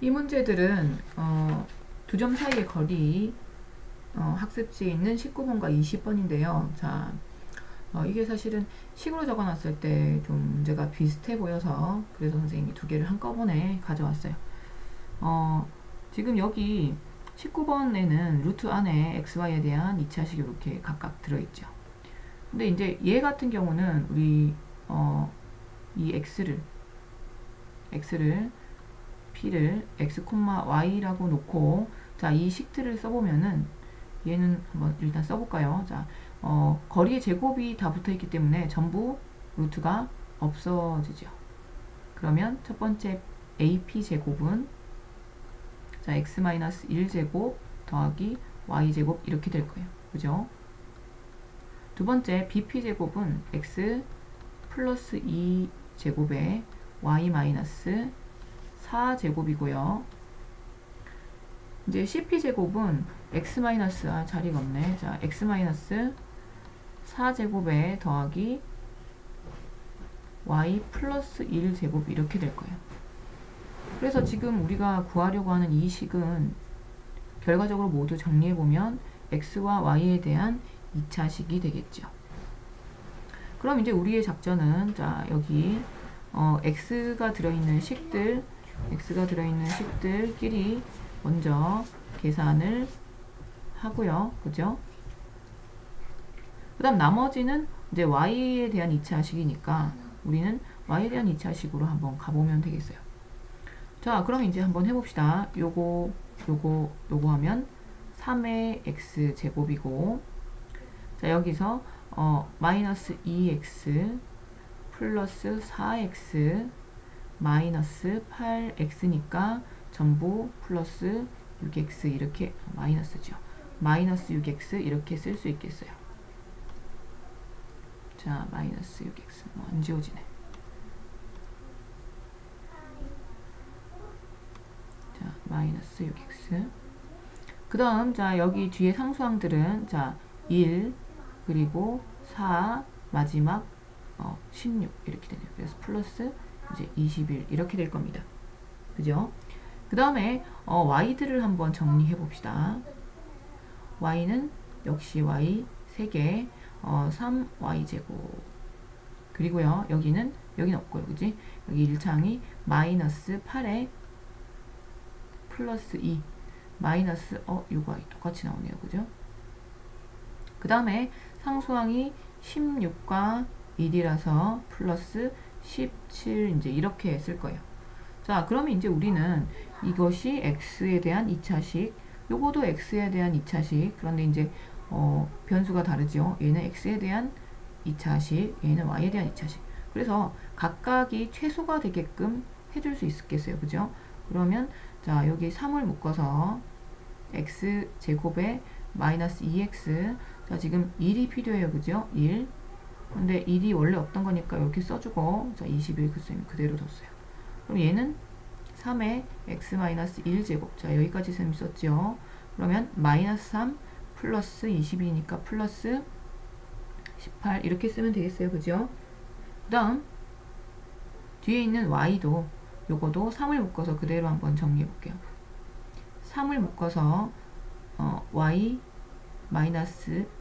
이 문제들은 어, 두 점 사이의 거리 어, 학습지에 있는 19번과 20번인데요. 자, 어, 이게 사실은 식으로 적어놨을 때 좀 문제가 비슷해 보여서 그래서 선생님이 두 개를 한꺼번에 가져왔어요. 어, 지금 여기 19번에는 루트 안에 xy에 대한 2차식이 이렇게 각각 들어있죠. 근데 이제 얘 같은 경우는 우리 어, 이 x를 x를 p를 x, y라고 놓고 자, 이 식들을 써보면은 얘는 한번 일단 써볼까요? 자, 어, 거리의 제곱이 다 붙어 있기 때문에 전부 루트가 없어지죠. 그러면 첫 번째 AP 제곱은 자, x-1 제곱 더하기 y 제곱 이렇게 될 거예요. 그죠? 두 번째 BP 제곱은 x 플러스 2 제곱에 y 마이너스 4 제곱이고요. 이제 CP 제곱은 x 마이너스 아 자리가 없네. 자, x 마이너스 4 제곱에 더하기 y 플러스 1 제곱 이렇게 될 거예요. 그래서 지금 우리가 구하려고 하는 이 식은 결과적으로 모두 정리해 보면 x와 y에 대한 2차식이 되겠죠. 그럼 이제 우리의 작전은 자 여기 어, x가 들어있는 식들 x가 들어있는 식들끼리 먼저 계산을 하고요. 그죠? 그 다음 나머지는 이제 y에 대한 2차식이니까 우리는 y에 대한 2차식으로 한번 가보면 되겠어요. 자, 그럼 이제 한번 해봅시다. 요거, 요거, 요거 하면 3의 x 제곱이고 자, 여기서 어, 마이너스 2x 플러스 4x 마이너스 8x니까 전부 플러스 6x 이렇게 마이너스죠. 마이너스 6x 이렇게 쓸 수 있겠어요. 자, 마이너스 6x 뭐 안 지워지네. 자, 마이너스 6x. 그 다음, 자, 여기 뒤에 상수항들은, 자, 1, 그리고 4, 마지막, 어, 16, 이렇게 되네요. 그래서 플러스, 이제 21, 이렇게 될 겁니다. 그죠? 그 다음에, 어, y들을 한번 정리해 봅시다. y는 역시 y 3개, 어, 3y제곱. 그리고요, 여기는, 여기는 없고요, 그지? 여기 1창이 마이너스 8에 플러스 2 마이너스 어 이거 똑같이 나오네요 그죠 그 다음에 상수항이 16과 1이라서 플러스 17 이제 이렇게 쓸 거예요. 자 그러면 이제 우리는 이것이 x에 대한 2차식 요거도 x에 대한 2차식. 그런데 이제 어, 변수가 다르죠. 얘는 x에 대한 2차식 얘는 y에 대한 2차식. 그래서 각각이 최소가 되게끔 해줄 수 있겠어요. 그죠? 그러면 자 여기 3을 묶어서 x 제곱에 마이너스 2x 자 지금 1이 필요해요. 그죠? 1 근데 1이 원래 없던 거니까 이렇게 써주고 자 21 그쌤이 그대로 뒀어요. 그럼 얘는 3에 x 마이너스 1제곱. 자 여기까지 쌤이 썼죠 그러면 마이너스 3 플러스 22니까 플러스 18 이렇게 쓰면 되겠어요. 그죠? 그 다음 뒤에 있는 y도 요거도 3을 묶어서 그대로 한번 정리해 볼게요. 3을 묶어서 어, y 마이너스 어,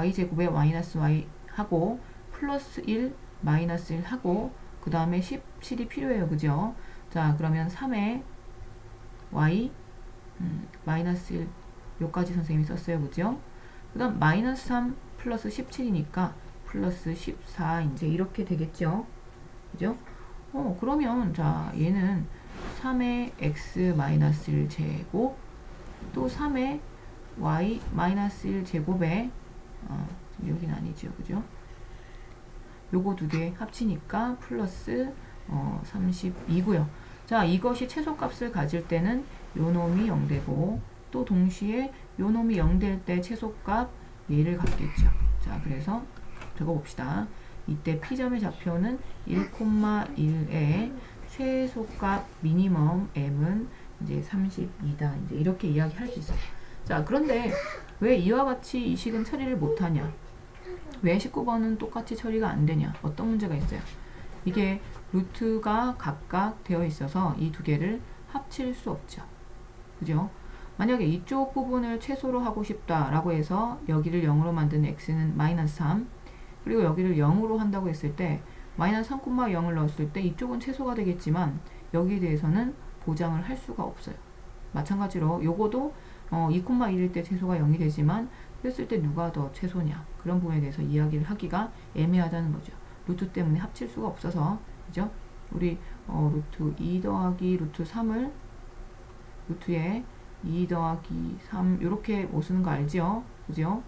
y 제곱에 마이너스 y 하고 플러스 1 마이너스 1 하고 그 다음에 17이 필요해요. 그죠? 자 그러면 3에 y 음, 마이너스 1 요까지 선생님이 썼어요. 그죠? 그 다음 마이너스 3 플러스 17이니까 플러스 14 이제 이렇게 되겠죠? 그죠? 어, 그러면 자, 얘는 3의 x 마이너스 1 제곱 또 3의 y 마이너스 1 제곱에 어, 여기는 아니죠. 그죠? 요거 두 개 합치니까 플러스 어, 32고요. 자, 이것이 최소값을 가질 때는 요 놈이 0되고 또 동시에 요 놈이 0될 때 최소값 얘를 갖겠죠. 자, 그래서 적어 봅시다. 이때 P점의 좌표는 1,1의 최소값 미니멈 m은 이제 32다. 이제 이렇게 이야기할 수 있어요. 자, 그런데 왜 이와 같이 이 식은 처리를 못하냐? 왜 19번은 똑같이 처리가 안 되냐? 어떤 문제가 있어요? 이게 루트가 각각 되어 있어서 이 두 개를 합칠 수 없죠. 그죠? 만약에 이쪽 부분을 최소로 하고 싶다라고 해서 여기를 0으로 만든 x는 마이너스 3 그리고 여기를 0으로 한다고 했을 때 마이너스 3,0을 넣었을 때 이쪽은 최소가 되겠지만 여기에 대해서는 보장을 할 수가 없어요. 마찬가지로 요거도 어, 2,1일 때 최소가 0이 되지만 그랬을 때 누가 더 최소냐 그런 부분에 대해서 이야기를 하기가 애매하다는 거죠. 루트 때문에 합칠 수가 없어서 그죠? 우리 어, 루트 2 더하기 루트 3을 루트에 2 더하기 3 이렇게 못 쓰는 거 알죠? 그죠?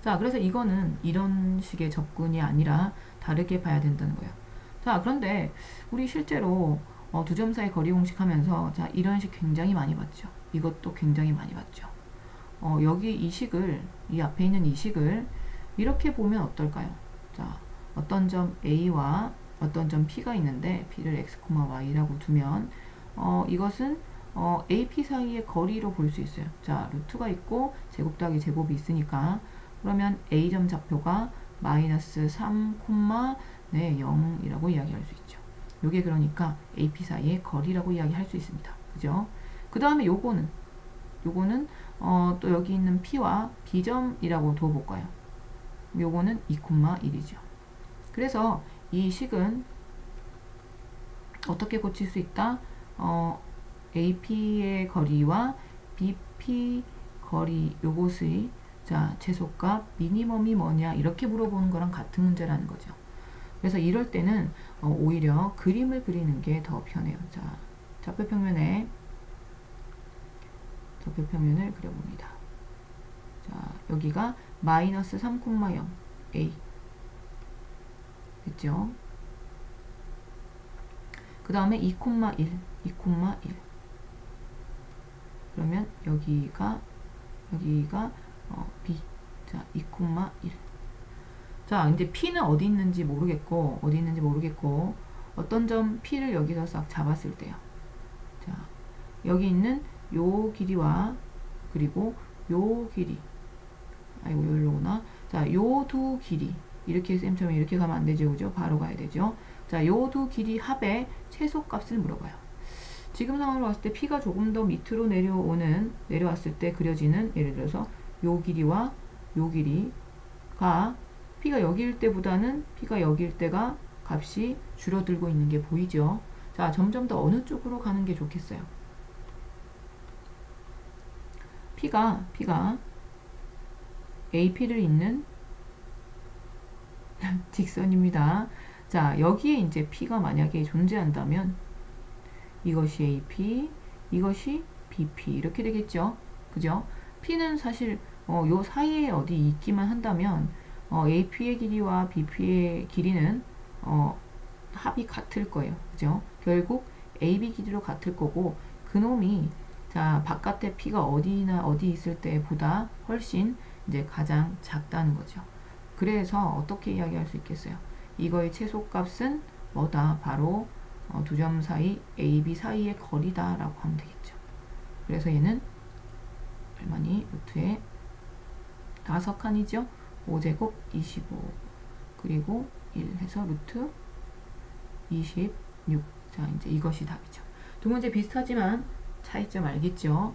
자, 그래서 이거는 이런 식의 접근이 아니라 다르게 봐야 된다는 거예요. 자, 그런데 우리 실제로 어, 두 점 사이 거리 공식 하면서 자, 이런 식 굉장히 많이 봤죠. 이것도 굉장히 많이 봤죠. 어, 여기 이 식을 이 앞에 있는 이 식을 이렇게 보면 어떨까요? 자, 어떤 점 A와 어떤 점 P가 있는데 P를 X, Y라고 두면 어, 이것은 어, AP 사이의 거리로 볼 수 있어요. 자, 루트가 있고 제곱 더하기 제곱이 있으니까 그러면 A점 좌표가 마이너스 3, 네, 0이라고 이야기할 수 있죠. 요게 그러니까 AP 사이의 거리라고 이야기할 수 있습니다. 그죠? 그 다음에 요거는 요거는 어, 또 여기 있는 P와 B점이라고 둬볼까요? 요거는 2,1이죠. 그래서 이 식은 어떻게 고칠 수 있다? 어, AP의 거리와 BP 거리 요것의 자 최소값 미니멈이 뭐냐 이렇게 물어보는 거랑 같은 문제라는 거죠. 그래서 이럴 때는 어, 오히려 그림을 그리는 게 더 편해요. 자 좌표평면에 좌표평면을 그려봅니다. 자 여기가 마이너스 3,0 A 됐죠? 그 다음에 2,1 2,1 그러면 여기가 여기가 어, B 자 2,1 자 이제 P는 어디 있는지 모르겠고 어디 있는지 모르겠고 어떤 점 P를 여기서 싹 잡았을 때요. 자 여기 있는 요 길이와 그리고 요 길이. 아이고 여기로구나. 자요 두 길이. 이렇게 쌤처럼 이렇게 가면 안 되죠 그죠? 바로 가야 되죠? 자요 두 길이 합의 최소값을 물어봐요. 지금 상황으로 봤을 때 P가 조금 더 밑으로 내려오는 내려왔을 때 그려지는 예를 들어서 요 길이와 요 길이가 P가 여기일 때보다는 P가 여기일 때가 값이 줄어들고 있는 게 보이죠 자 점점 더 어느 쪽으로 가는 게 좋겠어요 P가 P가 AP를 잇는 직선입니다. 자, 여기에 이제 P가 만약에 존재한다면 이것이 AP, 이것이 BP 이렇게 되겠죠. 그죠? P는 사실 어, 요 사이에 어디 있기만 한다면 어, AP의 길이와 BP의 길이는 어, 합이 같을 거예요. 그죠? 결국 AB 길이로 같을 거고 그놈이 자 바깥에 P가 어디나 어디 있을 때보다 훨씬 이제 가장 작다는 거죠. 그래서 어떻게 이야기할 수 있겠어요? 이거의 최소값은 뭐다? 바로 어, 두점 사이 A, B 사이의 거리다라고 하면 되겠죠. 그래서 얘는 얼마니? 루트에 다섯 칸이죠. 5제곱 25 그리고 1 해서 루트 26 자 이제 이것이 답이죠. 두 문제 비슷하지만 차이점 알겠죠?